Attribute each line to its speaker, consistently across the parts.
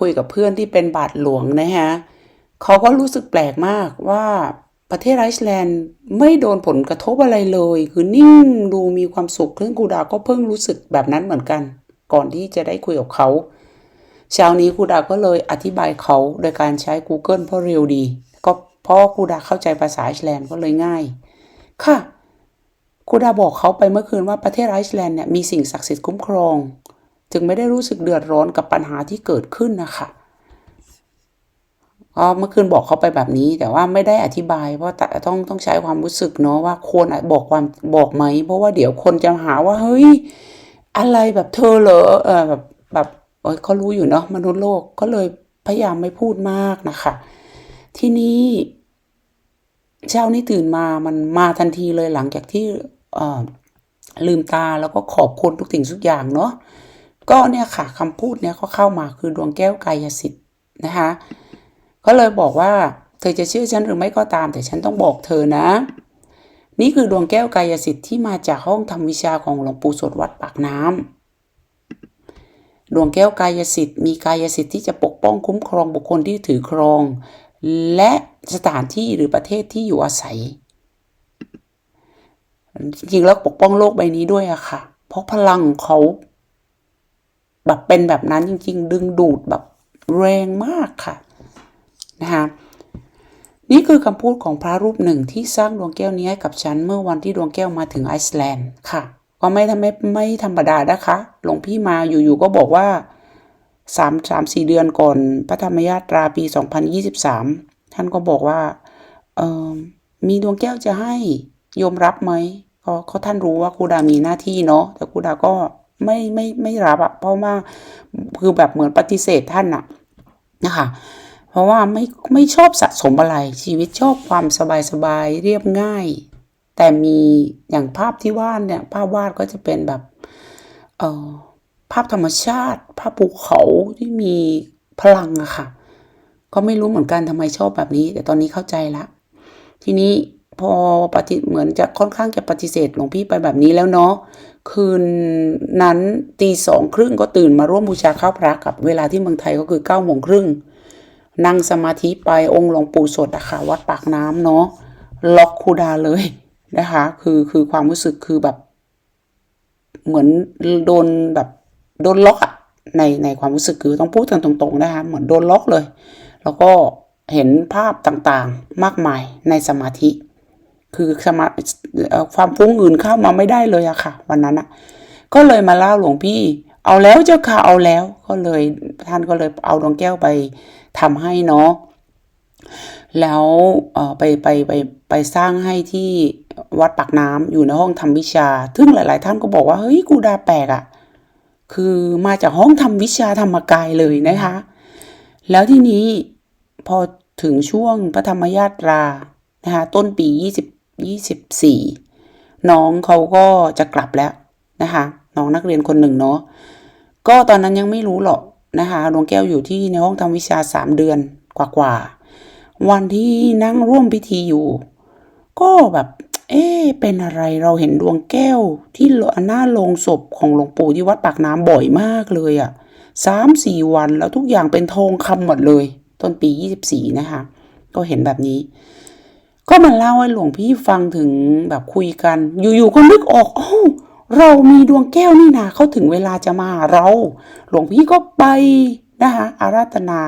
Speaker 1: คุยกับเพื่อนที่เป็นบาทหลวงนะฮะเขาก็รู้สึกแปลกมากว่าประเทศไอซ์แลนด์ไม่โดนผลกระทบอะไรเลย คือนิ่งดูมีความสุขซึ่องกูดาก็เพิ่งรู้สึกแบบนั้นเหมือนกัน ก่อนที่จะได้คุยกับเขาเช้านี้ครูดาก็เลยอธิบายเขาโดยการใช้ Google เพราะเร็วดี ก็เพราะครูดาเข้าใจภาษาไอซ์แลนด์ก็เลยง่าย ค่ะครูดาบอกเขาไปเมื่อคืนว่าประเทศไอซ์แลนด์เนี่ยมีสิ่งศักดิ์สิทธิ์คุ้มครอง จึงไม่ได้รู้สึกเดือดร้อนกับปัญหาที่เกิดขึ้นนะคะก็เมื่อคืนบอกเขาไปแบบนี้ แต่ว่าไม่ได้อธิบาย เพราะต้องต้องใช้ความรู้สึกเนาะว่าควรบอกความบอกไหม เพราะว่าเดี๋ยวคนจะหาว่าเฮ้ยอะไรแบบเธอเหรอเออแบบแบบเขารู้อยู่เนาะมนุษย์โลกก็เลยพยายามไม่พูดมากนะคะ ทีนี้เช้านี้ตื่นมามันมาทันทีเลยหลังจากที่ลืมตาแล้วก็ขอบคุณทุกสิ่งทุกอย่างเนาะ ก็เนี่ยค่ะคำพูดเนี่ยก็เข้ามาคือดวงแก้วกายสิทธิ์นะคะก็เลยบอกว่าเธอจะเชื่อฉันหรือไม่ก็ตาม แต่ฉันต้องบอกเธอนะ นี่คือดวงแก้วกายสิทธิ์ที่มาจากห้องทำวิชาของหลวงปู่สดวัดปากน้ำดวงแก้วกายสิทธิ์มีกายสิทธิ์ที่จะปกป้องคุ้มครองบุคคลที่ถือครอง และสถานที่หรือประเทศที่อยู่อาศัยจริงแล้วปกป้องโลกใบนี้ด้วยอะค่ะ เพราะพลังเขา แบบเป็นแบบนั้นจริง ๆ ดึงดูดแบบแรงมากค่ะนะคะนี่คือคำพูดของพระรูปหนึ่งที่สร้างดวงแก้วนี้ให้กับฉันเมื่อวันที่ดวงแก้วมาถึงไอซ์แลนด์ค่ะ ก็ไม่ทำไม่ไม่ธรรมดานะคะ หลวงพี่มาอยู่ๆก็บอกว่าสามสามสี่เดือนก่อนพระธรรมยาตราปี2023ท่านก็บอกว่าเออมีดวงแก้วจะให้โยมรับไหมเขาเขาท่านรู้ว่าครูดามีหน้าที่เนาะแต่ครูดาก็ ไม่ไม่ไม่รับอะเพราะว่าคือแบบเหมือนปฏิเสธท่านอะนะคะเพราะว่าไม่ไม่ชอบสะสมอะไรชีวิตชอบความสบายสบายเรียบง่าย แต่มีอย่างภาพที่วาดเนี่ยภาพวาดก็จะเป็นแบบเอ่อภาพธรรมชาติ ภาพภูเขาที่มีพลังอะค่ะ ก็ไม่รู้เหมือนกันทำไมชอบแบบนี้ แต่ตอนนี้เข้าใจละ ทีนี้พอปฏิเหมือนจะค่อนข้างจะปฏิเสธหลวงพี่ไปแบบนี้แล้วเนาะ คืนนั้นตีสองครึ่งก็ตื่นมาร่วมบูชาข้าวพระกับเวลาที่เมืองไทยก็คือเก้าโมงครึ่งนั่งสมาธิไปองค์หลวงปู่สดอะค่ะวัดปากน้ำเนาะล็อกคูดาเลยนะคะ คือคือความรู้สึกคือแบบ เหมือนโดนแบบโดนล็อกอะในในความรู้สึกคือต้องพูดกันตรงๆนะคะเหมือนโดนล็อกเลย แล้วก็เห็นภาพต่างๆมากมายในสมาธิ คือสมาความฟุ้งอื่นเข้ามาไม่ได้เลยอะค่ะ วันนั้นอะก็เลยมาเล่าหลวงพี่ เอาแล้วเจ้าค่ะเอาแล้วก็เลยท่านก็เลยเอาดวงแก้วไปทำให้เนาะแล้วไปไปไปไปสร้างให้ที่วัดปากน้ำอยู่ในห้องทำวิชา ซึ่งหลาย ๆ ท่านก็บอกว่าเฮ้ยกูดาแปลกอะคือมาจากห้องทำวิชาธรรมกายเลยนะคะ แล้วที่นี้พอถึงช่วงพระธรรมยาตรานะคะต้นปี20 24 น้องเขาก็จะกลับแล้วนะคะ น้องนักเรียนคนหนึ่งเนาะก็ตอนนั้นยังไม่รู้หรอกนะคะดวงแก้วอยู่ที่ในห้องทำวิชาสามเดือนกว่าๆวันที่นั่งร่วมพิธีอยู่ ก็แบบ เอ๊เป็นอะไรเราเห็นดวงแก้วที่หน้าโลงศพของหลวงปู่ที่วัดปากน้ำบ่อยมากเลยอะ่ะสามสี่วันแล้วทุกอย่างเป็นทองคำหมดเลย ต้นปียี่สิบสี่นะคะ ก็เห็นแบบนี้ ก็มาเล่าให้หลวงพี่ฟังถึงแบบคุยกัน อยู่ๆก็นึกออกอ้าวเรามีดวงแก้วนี่นาเขาถึงเวลาจะมาเรา หลวงพี่ก็ไปนะคะอาราธนา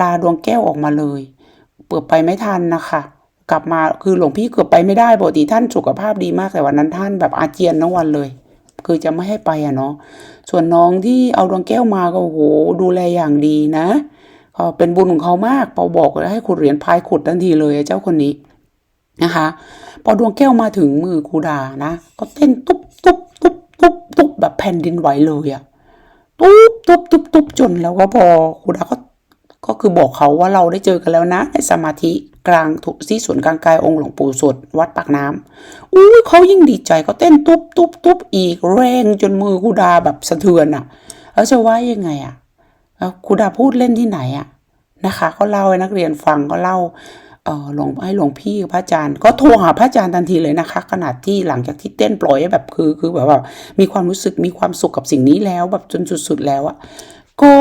Speaker 1: ลาดวงแก้วออกมาเลย เปิดไปไม่ทันนะคะ กลับมาคือหลวงพี่เกือบไปไม่ได้ปกติท่านสุขภาพดีมากแต่วันนั้นท่านแบบอาเจียนทั้งวันเลย คือจะไม่ให้ไปอะเนาะส่วนน้องที่เอาดวงแก้วมาก็โอ้โหดูแลอย่างดีนะเป็นบุญของเขามากเปาบอกเลยให้ขุดเหรียญพายขุดทันทีเลยเจ้าคนนี้ นะคะ พอดวงแก้วมาถึงมือครูดานะ ก็เต้นตุ๊บตุ๊บตุ๊บตุ๊บตุ๊บแบบแผ่นดินไหวเลยอะตุ๊บตุ๊บตุ๊บตุ๊บจนแล้วก็พอครูดาก็ก็คือบอกเขาว่าเราได้เจอกันแล้วนะในสมาธิกลางที่สวนกลางกายองค์หลวงปู่สดวัดปากน้ำอุ้ยเขายิ่งดีใจเขาเต้นตุ๊บตุ๊บตุ๊บอีกแรงจนมือครูดาแบบสะเทือนอะแล้วจะว่ายังไงอะครูดาพูดเล่นที่ไหนอะนะคะ ก็เล่าให้นักเรียนฟังก็เล่า หลวงให้หลวงพี่พระอาจารย์ ก็โทรหาพระอาจารย์ทันทีเลยนะคะ ขนาดที่หลังจากที่เต้นปล่อยแบบคือคือแบบว่ามีความรู้สึกมีความสุขกับสิ่งนี้แล้วแบบจนสุดๆแล้วอะก็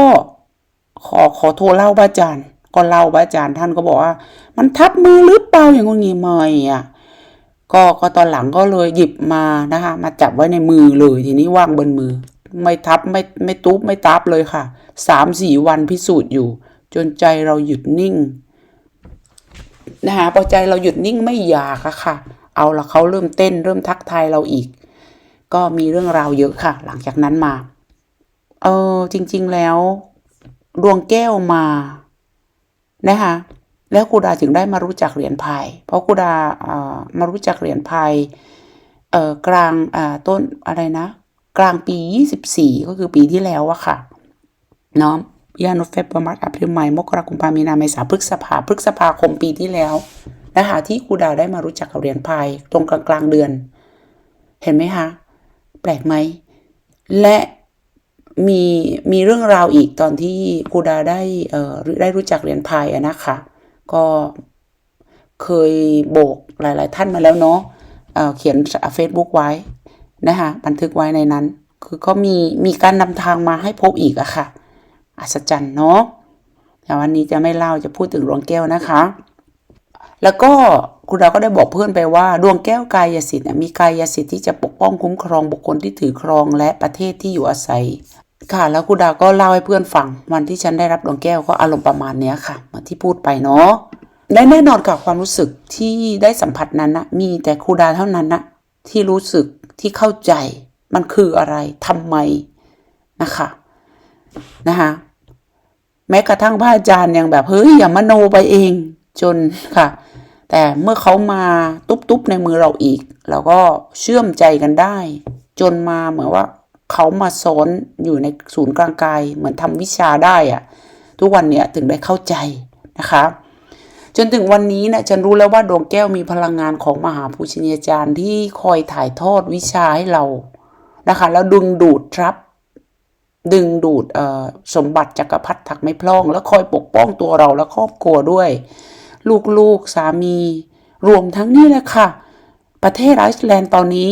Speaker 1: ขอขอโทรเล่าพระอาจารย์ ก็เล่าพระอาจารย์ท่านก็บอกว่า มันทับมือหรือเปล่าอย่างงี้ไม่อะก็ก็ตอนหลังก็เลยหยิบมานะคะ มาจับไว้ในมือเลยทีนี้วางบนมือ ไม่ทับไม่ไม่ตุ๊บไม่ตับเลยค่ะสามสี่วันพิสูจน์อยู่ จนใจเราหยุดนิ่ง นะคะพอใจเราหยุดนิ่งไม่อยากอะค่ะ เอาละเขาเริ่มเต้นเริ่มทักทายเราอีก ก็มีเรื่องราวเยอะค่ะ หลังจากนั้นมา เออจริง ๆแล้ว ดวงแก้วมานะคะแล้วกูดาถึงได้มารู้จักเหรียญพาย เพราะกูดาเอ่อมารู้จักเหรียญพายเอ่อกลางอ่าต้นอะไรนะ กลางปี 24 ก็คือปีที่แล้วอะค่ะเนาะ ยานเฟบประมาณอพริลไมมกราคมพามีนาเมษาพฤษภาพฤษภาคมปีที่แล้วนะคะที่กูดาได้มารู้จักกับเหรียญพายตรงกลางกลางเดือน เห็นไหมคะ แปลกไหม และมีมีเรื่องราวอีกตอนที่กูดาได้เอ่อได้รู้จักเหรียญพายอะนะคะ ก็เคยโบกหลาย ๆ ท่านมาแล้วเนาะเเขียนเฟซบุ๊กไว้นะคะบันทึกไว้ในนั้น คือก็มีมีการนำทางมาให้พบอีกอะค่ะ อัศจรรย์เนาะแต่วันนี้จะไม่เล่าจะพูดถึงดวงแก้วนะคะ แล้วก็คุณดาก็ได้บอกเพื่อนไปว่า ดวงแก้วกายสิทธิ์มีกายสิทธิ์ที่จะปกป้องคุ้มครองบุคคลที่ถือครองและประเทศที่อยู่อาศัย ค่ะ แล้วคุณดาก็เล่าให้เพื่อนฟัง วันที่ฉันได้รับดวงแก้วก็อารมณ์ประมาณเนี้ยค่ะเหมือนที่พูดไปเนาะและแน่นอนกับความรู้สึกที่ได้สัมผัสนั้นนะมีแต่ครูดาเท่านั้นนะที่รู้สึกที่เข้าใจมันคืออะไรทำไมนะคะ นะคะแม้กระทั่งพระอาจารย์ยังแบบเฮ้ยอย่ามโนไปเองจนค่ะ แต่เมื่อเขามาตุ๊บๆในมือเราอีก เราก็เชื่อมใจกันได้ จนมาเหมือนว่าเขามาสอนอยู่ในศูนย์กลางกาย เหมือนทำวิชาได้อะทุกวันเนี้ยถึงได้เข้าใจนะคะจนถึงวันนี้นะฉันรู้แล้วว่าดวงแก้วมีพลังงานของมหาภูชนียาจารย์ที่คอยถ่ายทอดวิชาให้เรานะคะ แล้วดึงดูดทรัพย์ ดึงดูดสมบัติจักรพรรดิถักไม่พล่อง แล้วคอยปกป้องตัวเราและครอบครัวด้วย ลูกๆสามี รวมทั้งนี่แหละค่ะ ประเทศไอซ์แลนด์ตอนนี้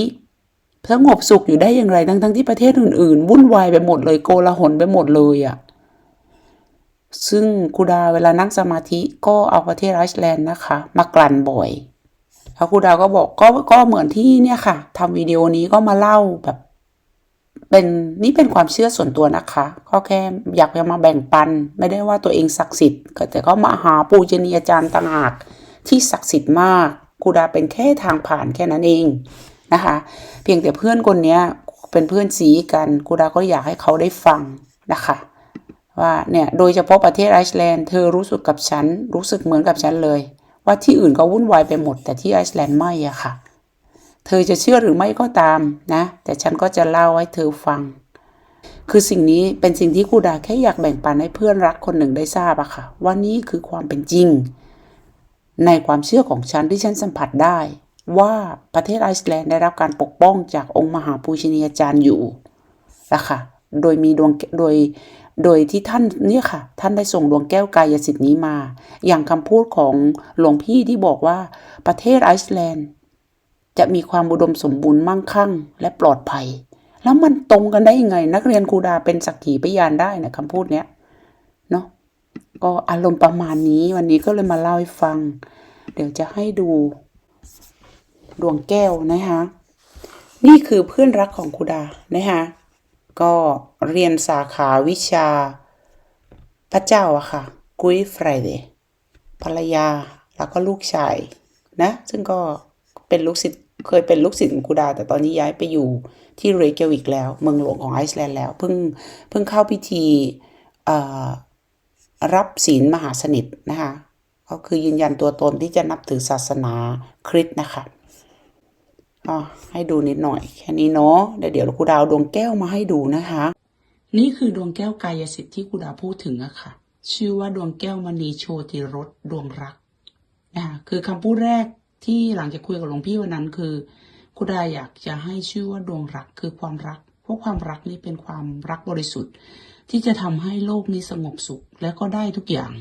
Speaker 1: สงบสุขอยู่ได้อย่างไรทั้งทั้งที่ประเทศอื่นๆ วุ่นวายไปหมดเลยโกลาหลไปหมดเลยอะ่ะซึ่งคูดาเวลานั่งสมาธิก็เอาประเทศไอซ์แลนด์นะคะ มากลั่นบ่อยแล้วคูดาก็บอกก็ก็เหมือนที่เนี่ยค่ะทำวิดีโอนี้ก็มาเล่าแบบ เป็นนี่เป็นความเชื่อส่วนตัวนะคะก็แค่อยากจะมาแบ่งปัน ไม่ได้ว่าตัวเองศักดิ์สิทธิ์แต่ก็มาหาปูชนียาจารย์ต่างหากที่ศักดิ์สิทธิ์มากกูดาเป็นแค่ทางผ่านแค่นั้นเองนะคะ เพียงแต่เพื่อนคนนี้เป็นเพื่อนสีกันกูดาก็อยากให้เขาได้ฟังนะคะว่าเนี่ยโดยเฉพาะประเทศไอซ์แลนด์เธอรู้สึกกับฉันรู้สึกเหมือนกับฉันเลย ว่าที่อื่นก็วุ่นวายไปหมดแต่ที่ไอซ์แลนด์ไม่อะค่ะ เธอจะเชื่อหรือไม่ก็ตามนะ แต่ฉันก็จะเล่าให้เธอฟัง คือสิ่งนี้เป็นสิ่งที่ครูดาแค่อยากแบ่งปันให้เพื่อนรักคนหนึ่งได้ทราบอะค่ะ ว่านี่คือความเป็นจริง ในความเชื่อของฉันที่ฉันสัมผัสได้ ว่าประเทศไอซ์แลนด์ได้รับการปกป้องจากองค์มหาปูชนียาจารย์อยู่นะคะโดยมีดวงโดยโดยที่ท่านเนี่ยค่ะ ท่านได้ส่งดวงแก้วกายสิทธิ์นี้มา อย่างคำพูดของหลวงพี่ที่บอกว่าประเทศไอซ์แลนด์ จะมีความอุดมสมบูรณ์มั่งคั่ง และปลอดภัย แล้วมันตรงกันได้ยังไง นักเรียนครูดาเป็นสักขีพยานได้นะคำพูดเนี้ยเนาะก็อารมณ์ประมาณนี้วันนี้ก็เลยมาเล่าให้ฟัง เดี๋ยวจะให้ดู ดวงแก้วนะคะนี่คือเพื่อนรักของครูดานะคะก็เรียนสาขาวิชาพระเจ้าอะค่ะ กุยไฟเดย์ภรรยาแล้วก็ลูกชายนะ ซึ่งก็เป็นลูกศิษย์ เคยเป็นลูกศิษย์ของครูดา แต่ตอนนี้ย้ายไปอยู่ที่เรเกวิกแล้ว เมืองหลวงของไอซ์แลนด์แล้ว เพิ่งเพิ่งเข้าพิธีรับศีลมหาสนิทนะคะก็คือยืนยันตัวตนที่จะนับถือศาสนาคริสต์นะคะก็ให้ดูนิดหน่อย แค่นี้เนาะเดี๋ยวเดี๋ยวครูดาวดวงแก้วมาให้ดูนะคะ นี่คือดวงแก้วกายสิทธิ์ที่ครูดาพูดถึงอะค่ะ ชื่อว่าดวงแก้วมณีโชติรสดวงรักนะคะคือคำพูดแรก ที่หลังจากคุยกับหลวงพี่วันนั้นคือครูดาอยากจะให้ชื่อว่าดวงรักคือความรัก เพราะความรักนี่เป็นความรักบริสุทธิ์ ที่จะทำให้โลกนี้สงบสุขและก็ได้ทุกอย่าง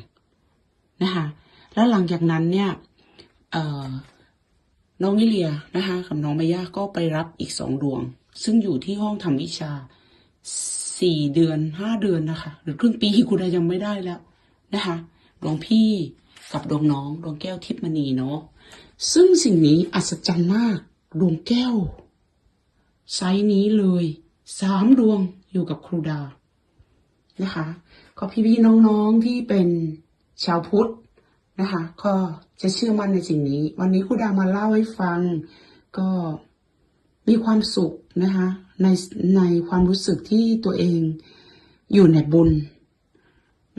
Speaker 1: นะคะแล้วหลังจากนั้นเนี่ยน้องลิเลียนะคะกับน้องเมย่าก็ไปรับอีกสองดวง ซึ่งอยู่ที่ห้องทำวิชาสี่เดือนห้าเดือนนะคะ หรือครึ่งปีคุณยังไม่ได้แล้วนะคะดวงพี่กับดวงน้องดวงแก้วทิพมณีเนาะ ซึ่งสิ่งนี้อัศจรรย์มาก ดวงแก้ว ไซนี้เลยสามดวงอยู่กับครูดา นะคะ ก็พี่ๆน้องๆที่เป็นชาวพุทธนะคะ ก็จะเชื่อมั่นในสิ่งนี้ วันนี้ครูดามาเล่าให้ฟัง ก็มีความสุขนะคะ ในในความรู้สึกที่ตัวเองอยู่ในบุญ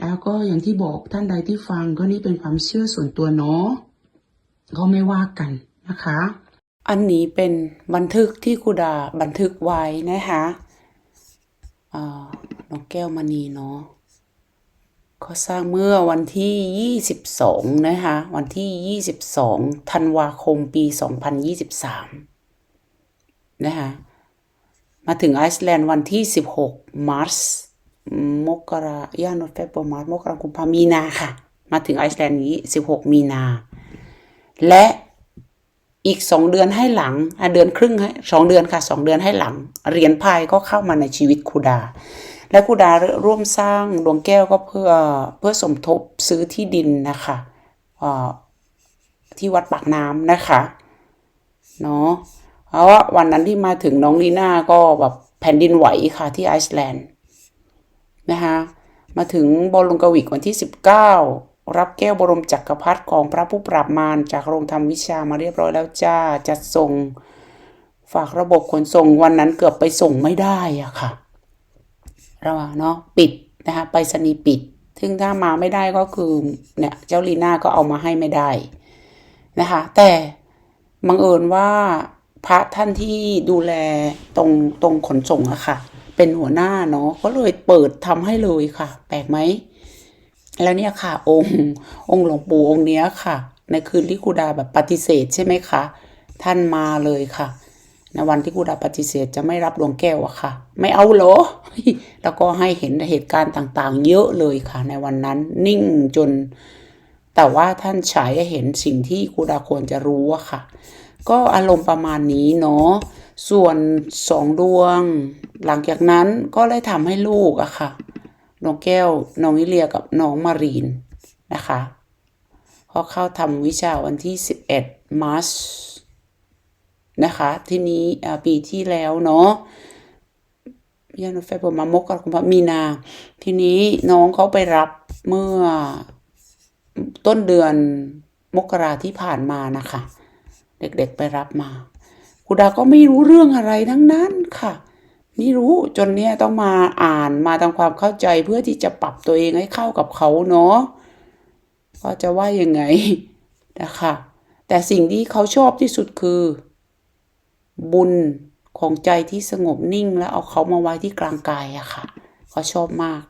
Speaker 1: แล้วก็อย่างที่บอกท่านใดที่ฟังก็นี่เป็นความเชื่อส่วนตัวเนาะ ก็ไม่ว่ากันนะคะ อันนี้เป็นบันทึกที่ครูดาบันทึกไว้นะคะน้องแก้วมณีเนาะเขาสร้างเมื่อวันที่ 22 นะคะ วันที่ 22 ธันวาคมปี 2023 นะคะ มาถึงไอซ์แลนด์วันที่ 16 มาร์สมกราย่านเฟบมาร์สมกรากุมภามีนาค่ะ มาถึงไอซ์แลนด์นี้ 16 มีนา และอีกสองเดือนให้หลังอะเดือนครึ่งสองเดือนค่ะสองเดือนให้หลังเหรียญพายก็เข้ามาในชีวิตคูดา และคูดาร่วมสร้างดวงแก้วก็เพื่อเพื่อสมทบซื้อที่ดินนะคะที่วัดปากน้ำนะคะเนาะเพราะว่าวันนั้นที่มาถึงน้องลีน่าก็แบบแผ่นดินไหวค่ะที่ไอซ์แลนด์นะคะมาถึงบอลลงกวิกวันที่19 รับแก้วบรมจักรพรรดิของพระผู้ปราบมารจากโรงทำวิชามาเรียบร้อยแล้วจ้าจัดส่ง ฝากระบบขนส่งวันนั้นเกือบไปส่งไม่ได้อะค่ะระว่างเนาะปิดนะคะไปรษณีย์ปิด ซึ่งถ้ามาไม่ได้ก็คือเนี่ยเจ้าลีน่าก็เอามาให้ไม่ได้นะคะแต่บังเอิญว่าพระท่านที่ดูแลตรงตรงขนส่งอะค่ะ เป็นหัวหน้าเนาะก็เลยเปิดทำให้เลยค่ะ แปลกไหม แล้วเนี่ยค่ะ องค์องค์หลวงปู่องค์เนี้ยค่ะ ในคืนที่ครูดาแบบปฏิเสธใช่ไหมคะท่านมาเลยค่ะในวันที่ครูดาปฏิเสธจะไม่รับดวงแก้วอะค่ะ ไม่เอาเหรอ แล้วก็ให้เห็นเหตุการณ์ต่างๆ เยอะเลยค่ะ ในวันนั้นนิ่งจน แต่ว่าท่านฉายให้เห็นสิ่งที่ครูดาควรจะรู้อะค่ะ ก็อารมณ์ประมาณนี้เนาะส่วนสองดวง หลังจากนั้นก็ได้ทำให้ลูกอะค่ะ น้องแก้ว น้องวิเลียกับน้องมารีนนะคะพอเข้าทำวิชาวันที่ 11มาร์ชนะคะ ทีนี้ปีที่แล้วเนาะยานเฟบมามกกรกุมภามีนา ทีนี้น้องเขาไปรับเมื่อต้นเดือนมกราที่ผ่านมานะคะ เด็กๆไปรับมาครูดาก็ไม่รู้เรื่องอะไรทั้งนั้นค่ะ ไม่รู้จนเนี้ยต้องมาอ่านมาทำความเข้าใจเพื่อที่จะปรับตัวเองให้เข้ากับเขาเนาะก็จะว่ายังไงนะคะแต่สิ่งที่เขาชอบที่สุดคือ บุญของใจที่สงบนิ่งแล้วเอาเขามาไว้ที่กลางกายอะค่ะเขาชอบมาก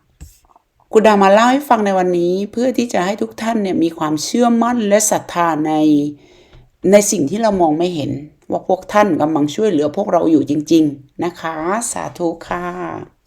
Speaker 1: กูดามาเล่าให้ฟังในวันนี้เพื่อที่จะให้ทุกท่านเนี่ยมีความเชื่อมั่นและศรัทธาในในสิ่งที่เรามองไม่เห็น ว่าพวกท่านกำลังช่วยเหลือพวกเราอยู่จริง ๆ นะคะ สาธุค่ะ